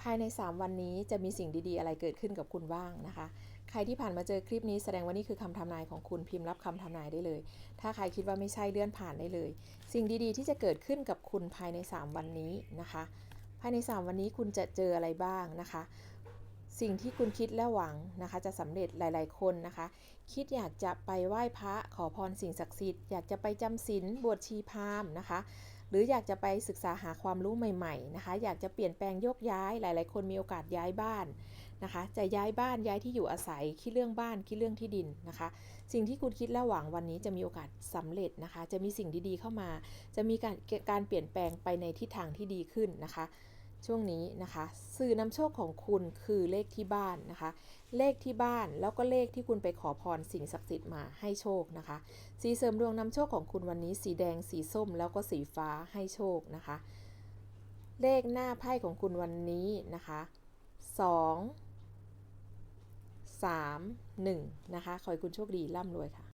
ภายใน 3 วันนี้จะมีสิ่งดีๆ อะไรเกิดขึ้นกับคุณบ้างนะคะ ใครที่ผ่านมาเจอคลิปนี้แสดงว่านี่คือคำทำนายของคุณพิมพ์รับคำทำนายได้เลย ถ้าใครคิดว่าไม่ใช่เลื่อนผ่านได้เลย สิ่งดีๆ ที่จะเกิดขึ้นกับคุณภายใน 3 วันนี้นะคะ ภายใน 3 วันนี้คุณจะเจออะไรบ้างนะคะ สิ่งที่คุณคิดและหวังนะคะ จะสำเร็จหลาย ๆ คนนะคะ คิดอยากจะไปไหว้พระขอพรสิ่งศักดิ์สิทธิ์อยากจะไปจำศีลบวชชีพราหมณ์นะคะ หรืออยากจะไปศึกษาหาความรู้ใหม่ๆนะคะ อยากจะเปลี่ยนแปลงโยกย้ายหลาย ๆ คนมีโอกาสย้ายบ้านนะคะ จะย้ายบ้านย้ายที่อยู่อาศัยคิดเรื่องบ้านคิดเรื่องที่ดินนะคะ สิ่งที่คุณคิดและหวังวันนี้จะมีโอกาสสำเร็จนะคะ จะมีสิ่งดีๆเข้ามา จะมีการการเปลี่ยนแปลงไปในทิศทางที่ดีขึ้นนะคะ ช่วงนี้นะคะ สื่อนำโชคของคุณคือเลขที่บ้านนะคะ เลขที่บ้านแล้วก็เลขที่คุณไปขอพรสิ่งศักดิ์สิทธิ์มาให้โชคนะคะ สีเสริมดวงนำโชคของคุณวันนี้ สีแดงสีส้ม แล้วก็สีฟ้าให้โชคนะคะ เลขหน้าไพ่ของคุณวันนี้นะคะ2 3 1 นะคะ ขอให้คุณโชคดีร่ำรวยค่ะ